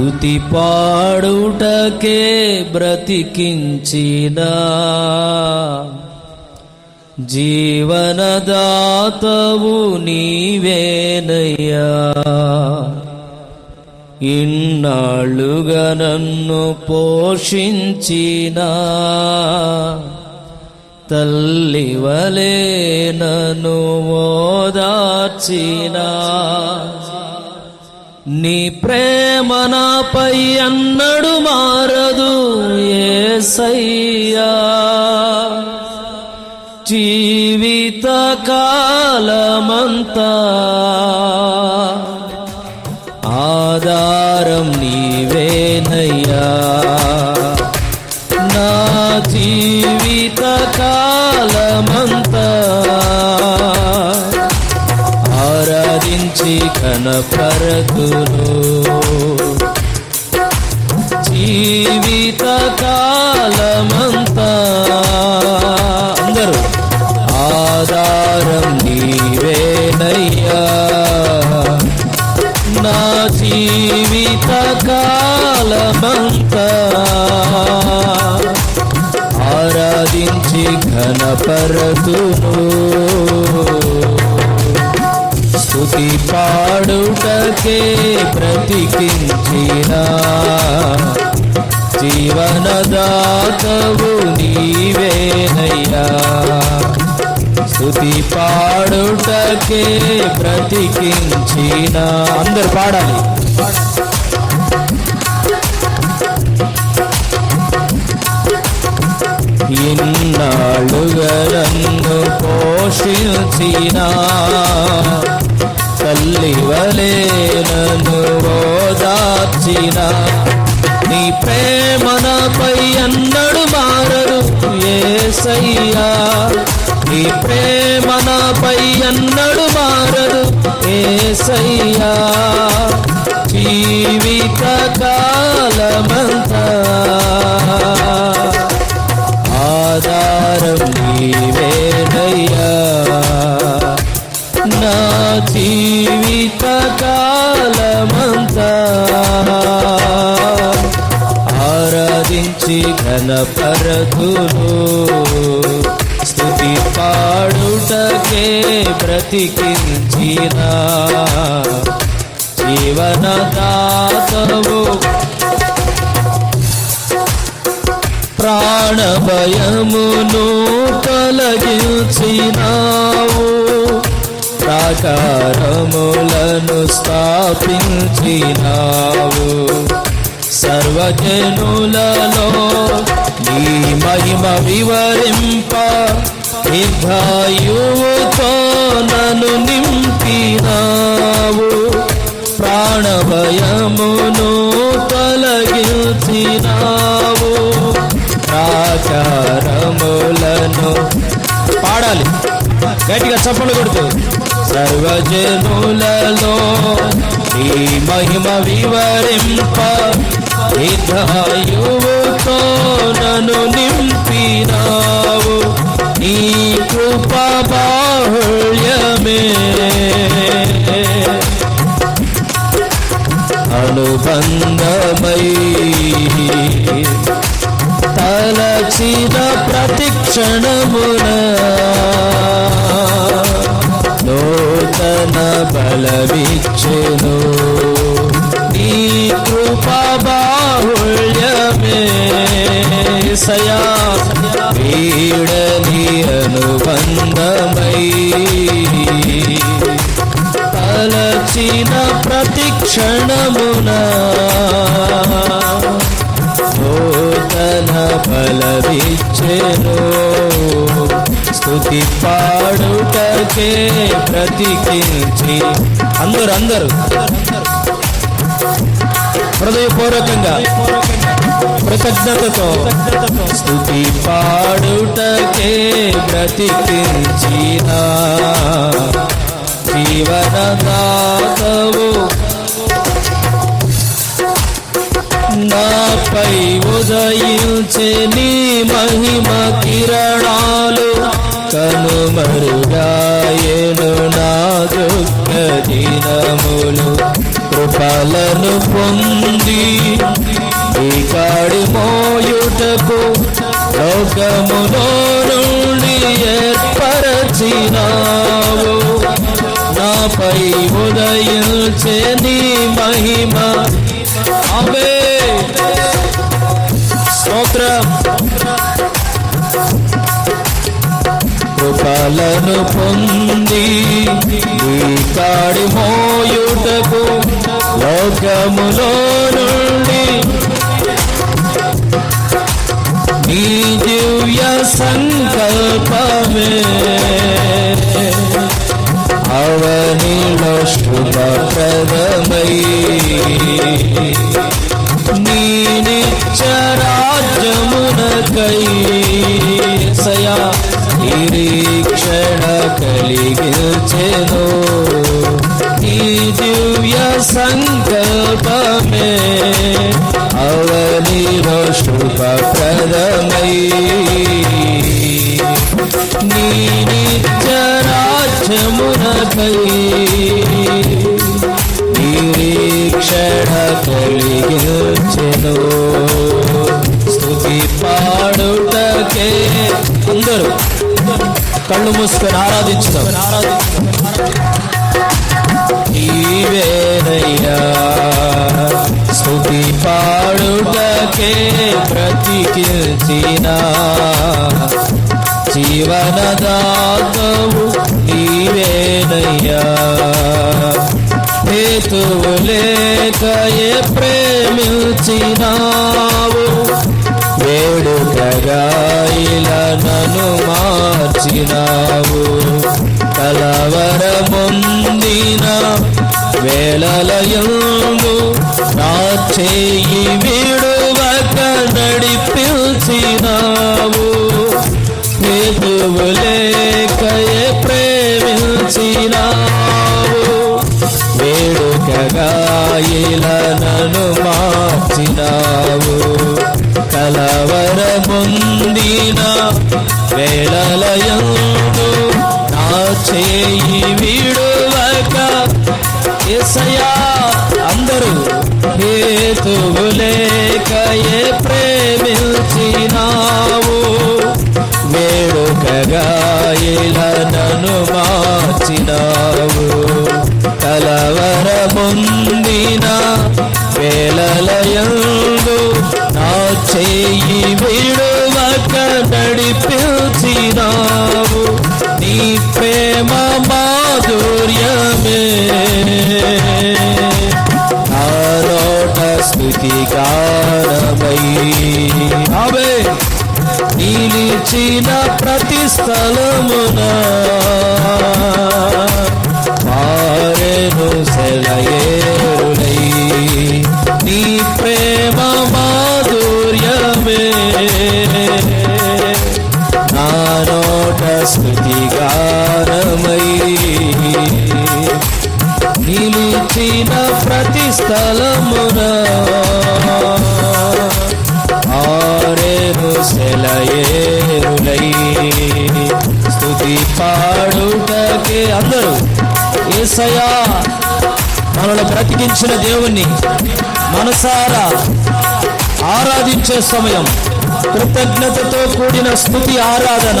స్థుతి పాడుటకే బ్రతికించిన. జీవనదాతవు నీవేనయ్యా. ఇన్నాళ్ళుగా నన్ను పోషించిన. తల్లి వలే నన్ను ఓదార్చినా. నీ ప్రేమ నాపై అన్నడు మారదు ఏసయ్యా. జీవిత కాలమంతా ఆధారం నీవేనయ్యా. ఆరాధించి కనపరతును జీవిత కాలమంతా అందరూ ఆధారం నీవేనయ్యా. నా జీవిత కాలమంతా ఆరాధించి ఘనపరతును స్తుతి పాడుటకే బ్రతికించిన జీవనదాతవు నీవేనయ్యా. స్తుతి పాడుటకే బ్రతికించిన అందరు పాడాలి. ఇన్నాళ్ళుగా నన్ను పోషించిన తల్లి వలే నన్ను ఓదార్చిన. నీ ప్రేమ నాపై అన్నడు మారరు ఏసయ్యా. నీ ప్రేమ నాపై అన్నడు మారరు ఏసయ్యా. జీవిత కాలమంతా ఆధారం నీవేనయ్యా నా జీవిత కాలమంతా ఆరాధించి ఘనపరతును స్థుతి పాడుటకే బ్రతికించిన. జీవనదాతవు ప్రాణభయమును తొలగించినావు. ప్రాకారములను స్థాపించినావు. సర్వజనులలో నీ మహిమ వివరింప నిర్భయువుతో నన్ను నింపినావు. ప్రాణభయమును తొలగించినావు. ప్రాచారములను పాడాలి. గట్టిగా చప్పలు కొడుతూ. సర్వజనులలో నీ మహిమ వివరింప నిర్భయువుతో నన్ను నింపినావు. నీ కృప బాహుళ్యమే. అనుబంధమై అలచిన ప్రతి క్షణమున నూతన బలవిచ్చెను నీ కృప బాహుళ్యమే సయా. వీడని అనుబంధమై. అలచిన ప్రతి క్షణమునా నూతన బలవిచ్చెను స్థుతి పాడుటకే ప్రతికించి. అందరు అందరు. హృదయపూర్వకంగా కృతజ్ఞతతో స్థుతి పాడుటకే బ్రతికించిన జీవనదాతవు నాపై ఉదయించే నీ మహిమ కిరణాలు కనుమరుగాయను నా దుఃఖ దినములు. కృపలను పొంది ఈ కాడి మోయుటకు లోకములో నుండి ఏర్పరచినావు. నాపై ఉదయించే నీ మహిమ అవే సముద్రం కృపలను పొంది ఈ కాడి మోయుటకు లోకములో నుండి నీ దివ్య సంకల్పమే. అవనిలో శుభప్రదమై నిత్యరాజ్యమునకై సయా నిరీక్షణ కలిగించెను ఈ దివ్య సంకల్పమే అవనిలో శుభప్రదమై నీ నిత్యరాజ్యమునకై నిరీక్షణ కలిగించెను అందరూ కళ్ళు మూసుకొని ఆరాధించుదాం. నీవేనయ్యా స్తుతి పాడుటకే బ్రతికిల్చిన జీవనదాతవు నీవేనయ్యా హేతువు లేక ఏ ప్రేమిల్చినావు మార్చినావు కలవరముందిన వేళలయము నా చేయి విడువక నడిపించినావు. హేతువు ప్రేమించినావు. వేడుకగా ఇలా నన్ను మార్చినావు. కలవరముందిన వేళలయందు నా చేయి విడువక ఎసయా అందరూ హేతువు ఏ ప్రేమించినావు? వేడుకగా ఇలా నన్ను మార్చినావు. కలవరముందిన వేళలయందు నా చేయి అవే నిలిచిన ప్రతి స్థలమున మారెను సెలయే. పాడుటకే అందరూ ఏసయా మనల్ని బ్రతికించిన దేవుణ్ణి మనసారా ఆరాధించే సమయం. కృతజ్ఞతతో కూడిన స్థుతి ఆరాధన.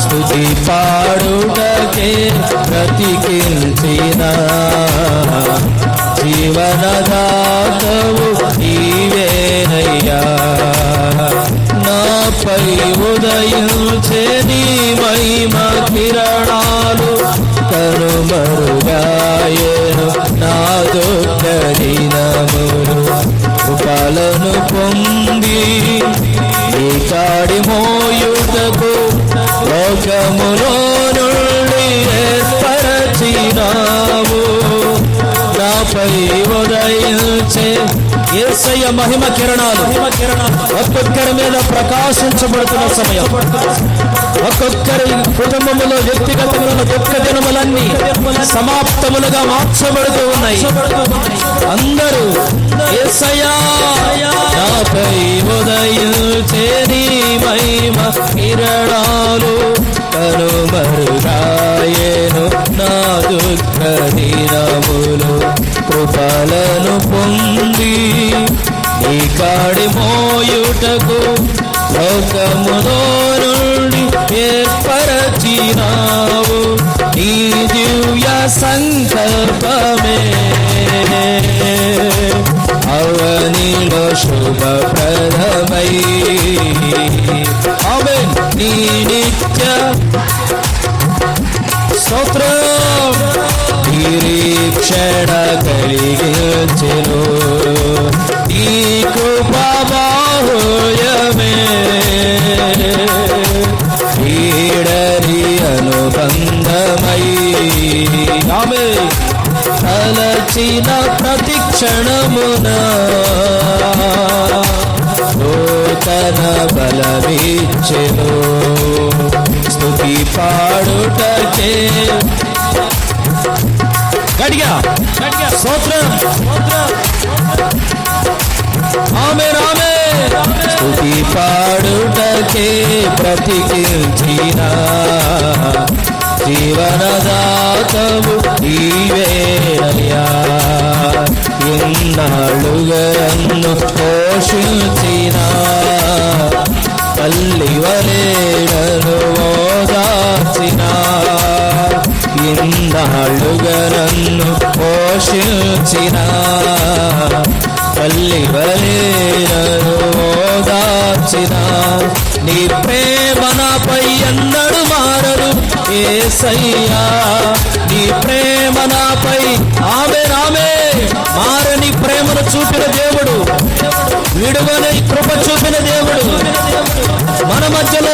స్థుతి పాడుటకే బ్రతికించిన జీవనదాతవు నీవేనయ్యా. నాపై ఉదయించే నీ మహిమ కిరణాలు. కనుమరుగాయను నా దుఃఖ దినములు. కృపలను పొంది ఈ కాడి మోయుటకు లోకములో నుండి ఏర్పరచినావు. నాపై ఉదయించే ఏసయ్య మహిమ కిరణాలు ఒక్కొక్కరి మీద ప్రకాశించబడుతున్న సమయం. ఒక్కొక్కరి కుటుంబములో వ్యక్తిగతములను దుఃఖ దినములన్నీ సమాప్తములుగా మార్చబడుతూ ఉన్నాయి. అందరూ ఏసయ్యా నాపై ఉదయించే నీ మహిమ కిరణాలు కనుమరుగాయేను. నిరీక్షణ కలిగించెను ఈ కృపాబాహుయమే ఈడరి అనుబంధమై ఆమె తలచిన ప్రతి క్షణమున నూతన బలమిచ్చెను స్థుతి పాడుటకే గడిగా స్తోత్రం ఆమె రామే స్తుతి పాడుటకే బ్రతికించిన జీవనదాతము నీవేనయ్యా ఇన్నాళ్ళుగా పోషించిన తల్లివర ఇన్నాళ్ళుగా నన్ను పోషించిన తల్లి వలేడను ఓదార్చిన. నీ ప్రేమ నాపై ఎన్నడు మారదు ఏసయ్యా. నీ ప్రేమ నాపై ఆమె రామే మారని ప్రేమను చూపిన దేవుడు. విడువని కృప చూపిన దేవుడు. మన మధ్యలో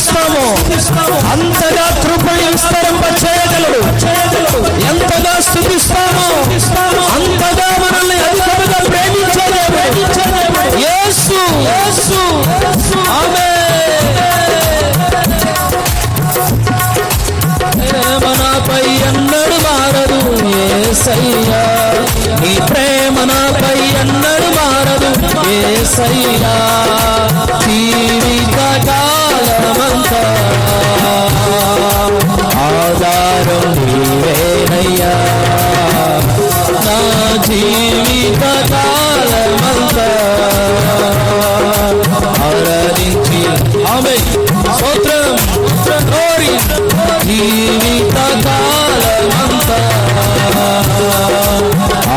స్థుతిస్తామో అంతగా కృపను విస్తరింప చేయగలడు. ఎంతగా స్థుతిస్తాము? అంతగా మనల్ని అధికముగా ప్రేమించలేము దేవుడు యేసు. యేసు ప్రేమనాపై ఎన్నడు మారదు ఏసయ్యా. నీ ప్రేమ నాపై ఎన్నడు మారదు ఏసయ్యా. జీవిత కాలమంతా ఆధారం నీవేనయ్యా నా జీవిత కాలమంతా ఆరాధించి ఆమె స్తోత్రం glory. జీవిత కాలమంతా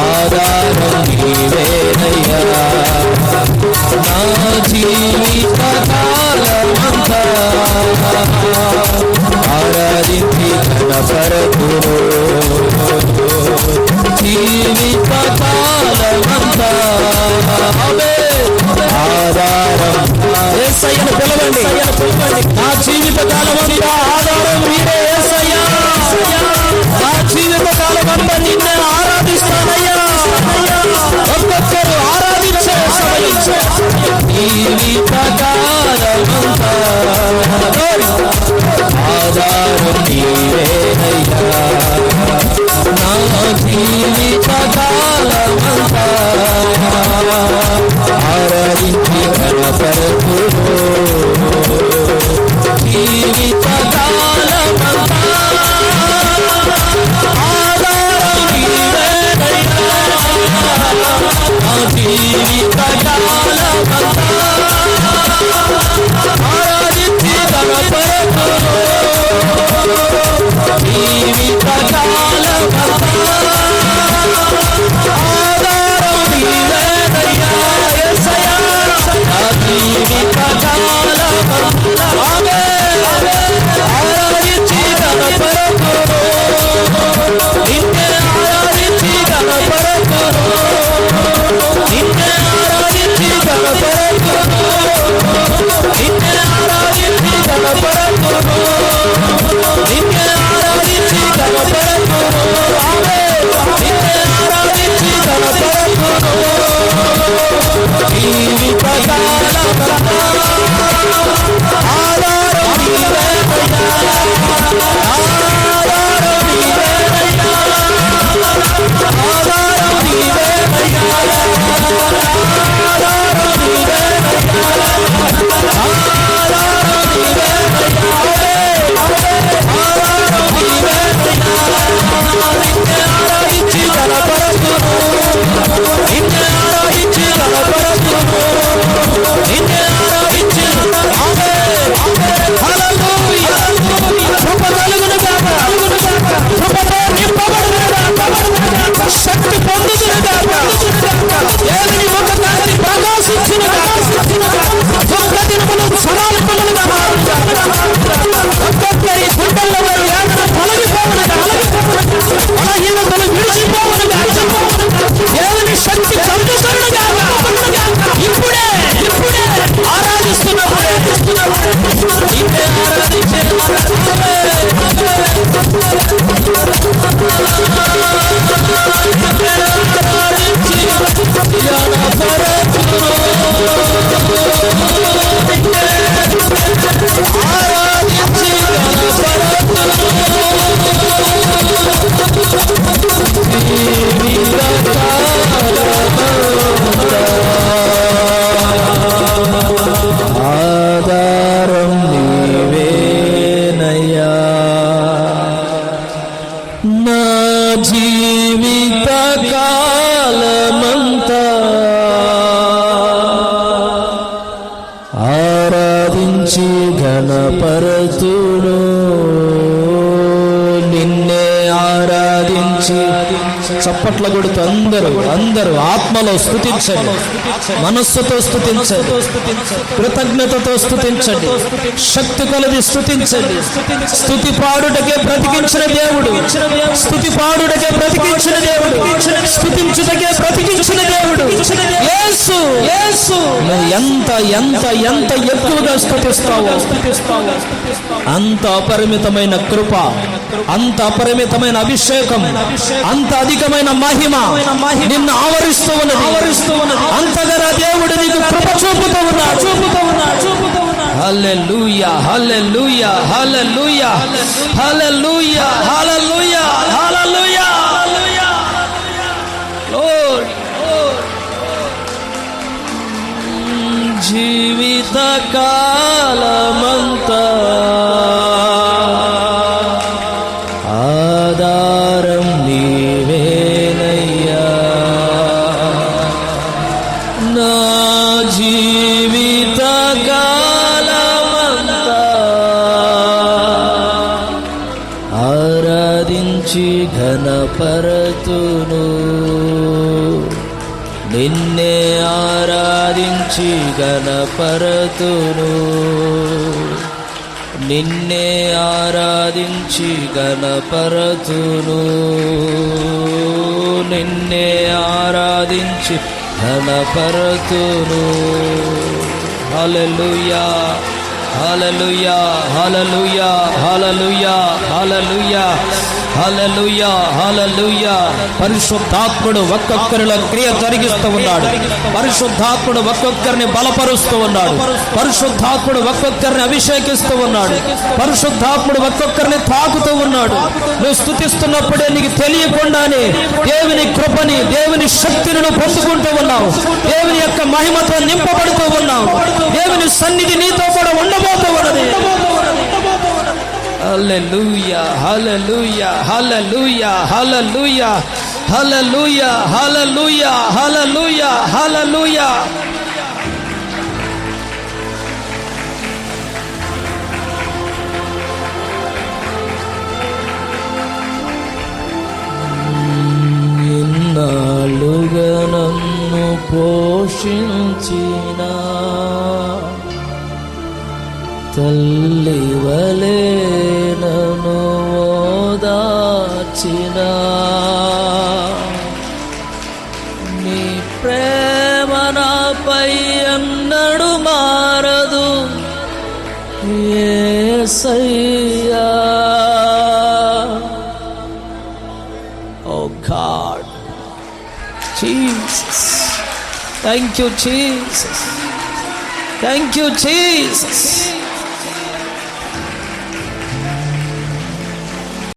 ఆధారం నీవేనయ్యా నా జీవిత కాలమంతా కనపరతురు జీవిత కాలమంతా ఆధారం ఏసయ్యను పిలవండి నా జీవిత కాలమంతా ఆధారం మీరే ఏసయ్యా నా జీవిత కాలమంతా నిన్నే ఆరాధిస్తానయ్యా ఒక్కొక్కరు ఆరాధించే జీవిత కాలమంతా. ఆధారం నీవేనయ్యా నా జీవిత కాలమంతా స్థుతించండి మనస్సుతో స్థుతించండి కృతజ్ఞతతో స్థుతించండి శక్తి కొలది స్థుతించండి స్థుతి పాడుటకే బ్రతికించిన దేవుడు. స్థుతి పాడుటకే బ్రతికించిన దేవుడు. స్థుతించుటకే బ్రతికించిన దేవుడు. యేసు. యేసు. నువ్వు ఎంత ఎంత ఎంత ఎక్కువగా స్థుతిస్తావో. అంత అపరిమితమైన కృప అంత అపరిమితమైన అభిషేకం అంత అధికమైన మహిమ నిన్ను ఆవరిస్తూ ఉన్నది. ఆవరిస్తూ ఉన్నది. అంతగా దేవుడు నీకు కృప చూపుతూ ఉన్నాడు. చూపుతూ ఉన్నాడు. చూపుతూ హల్లెలూయా హల్లెలూయా హల్లెలూయా హల్లెలూయా హల్లెలూయా పరతును. నిన్నే ఆరాధించి గణపరతును నిన్నే ఆరాధించి గణపరతును నిన్నే ఆరాధించి గణపరతును హలలుయా హలలుయా హలలుయా హలలుయా హలలుయా హల్లెలూయా హల్లెలూయా. పరిశుద్ధాత్ముడు ఒక్కొక్కరిలో క్రియ జరిగిస్తూ ఉన్నాడు. పరిశుద్ధాత్ముడు ఒక్కొక్కరిని బలపరుస్తూ ఉన్నాడు. పరిశుద్ధాత్ముడు ఒక్కొక్కరిని అభిషేకిస్తూ ఉన్నాడు. పరిశుద్ధాత్ముడు ఒక్కొక్కరిని తాకుతూ ఉన్నాడు. నువ్వు స్థుతిస్తున్నప్పుడే నీకు తెలియకుండానే దేవుని కృపని దేవుని శక్తిని నువ్వు పొందుకుంటూ ఉన్నావు. దేవుని యొక్క మహిమతో నింపబడుతూ ఉన్నావు. దేవుని సన్నిధి నీతో కూడా ఉండబోతూ ఉన్నది. Hallelujah, hallelujah, hallelujah, hallelujah, hallelujah, hallelujah, hallelujah, hallelujah. ഇന്നാളുകനന്നു പോഷിച്ചിന തല്ലി വലേ Messiah. Oh God. Jesus. Thank you, Jesus. Thank you, Jesus.